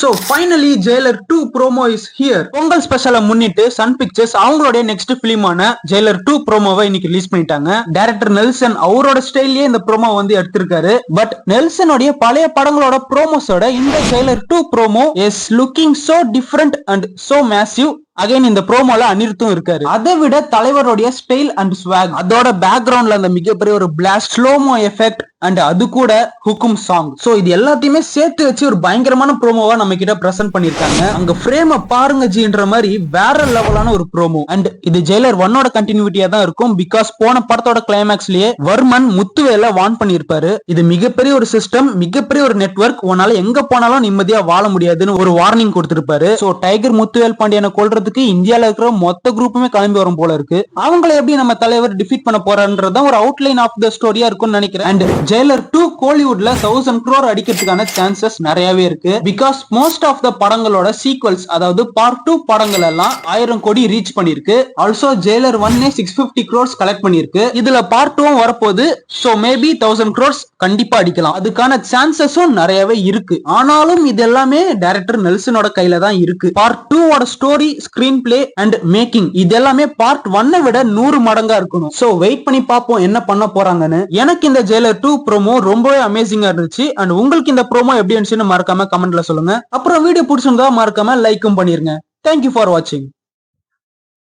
So finally Jailer two promo is here Pongal ஸ்பெஷலை முன்னிட்டு Sun pictures அவங்களுடைய next பிலிமான Jailer two ப்ரோமோவை இன்னைக்கு ரிலீஸ் பண்ணிட்டாங்க. டேரக்டர் நெல்சன் அவரோட ஸ்டைல்லயே இந்த ப்ரோமோ வந்து எடுத்திருக்காரு. பட் நெல்சனுடைய பழைய படங்களோட ப்ரோமோஸோட இந்த Jailer two promo is looking so different and so massive again இந்த ப்ரோமோல அனிருத்தும் இருக்காரு. அதை விட தலைவருடைய ஸ்டைல் அண்ட் ஸ்வாக் அதோட பேக்ரவுண்ட்ல அந்த மிகப்பெரிய ஒரு பிளாஸ்ட் ஸ்லோமோ எஃபெக்ட் அண்ட் அது கூட ஹுக்கும் சாங் சோ இது எல்லாத்தையுமே சேர்த்து வச்சு ஒரு பயங்கரமான ப்ரோமோவா நம்ம கிட்ட பிரசன்ட் பண்ணிருக்காங்க அங்க ஃப்ரேம பாருங்க ஜின்ற மாதிரி வேற லெவலான ஒரு ப்ரோமோ அண்ட் இது ஜெயிலர் ஒன்னோட கண்டினியூட்டியா தான் இருக்கும். பிகாஸ் போன படத்தோட கிளைமேக்ஸ்லயே வர்மன் முத்துவேல வான் பண்ணிருப்பாரு இது மிகப்பெரிய ஒரு சிஸ்டம் மிகப்பெரிய ஒரு நெட்வொர்க் உன்னால எங்க போனாலும் நிம்மதியா வாழ முடியாதுன்னு ஒரு வார்னிங் கொடுத்திருப்பாரு. சோ டைகர் முத்துவேல் பாண்டியனை பண்றதுக்கு இந்தியால இருக்கிற மொத்த குரூப்புமே கிளம்பி வரும் போல இருக்கு. அவங்களை எப்படி நம்ம தலைவர் டிஃபீட் பண்ண போறான்றதுதான் ஒரு அவுட்லைன் ஆஃப் த ஸ்டோரியா இருக்கும்னு நினைக்கிறேன். அண்ட் ஜெயலர் டூ கோலிவுட்ல தௌசண்ட் க்ரோர் அடிக்கிறதுக்கான சான்சஸ் நிறையவே இருக்கு. பிகாஸ் மோஸ்ட் ஆஃப் த படங்களோட சீக்வல்ஸ் அதாவது பார்ட் டூ படங்கள் எல்லாம் ஆயிரம் கோடி ரீச் பண்ணிருக்கு ஆல்சோ ஜெயலர் ஒன்னே சிக்ஸ் பிப்டி க்ரோர்ஸ் கலெக்ட் பண்ணிருக்கு இதுல பார்ட் டூவும் வரப்போகுது. சோ மேபி தௌசண்ட் க்ரோர்ஸ் கண்டிப்பா அடிக்கலாம். அதுக்கான சான்சஸும் நிறையவே இருக்கு. ஆனாலும் இது எல்லாமே டைரக்டர் நெல்சனோட கையில தான் இருக்கு. பார்ட் டூவோட story screenplay and making இது எல்லாமே பார்ட் ஒன்னை விட நூறு மடங்கா இருக்கணும். சோ வெயிட் பண்ணி பார்ப்போம் என்ன பண்ண போறாங்கன்னு. எனக்கு இந்த ஜெயிலர் டூ ப்ரோமோ ரொம்பவே அமேசிங்கா இருந்துச்சு. அண்ட் உங்களுக்கு இந்த ப்ரோமோ எப்படி இருந்துச்சுன்னு மறக்காம கமெண்ட்ல சொல்லுங்க. அப்புறம் வீடியோ பிடிச்சிருந்தா மறக்காம லைக்கும் பண்ணிருங்க. தேங்க்யூ ஃபார் வாட்சிங்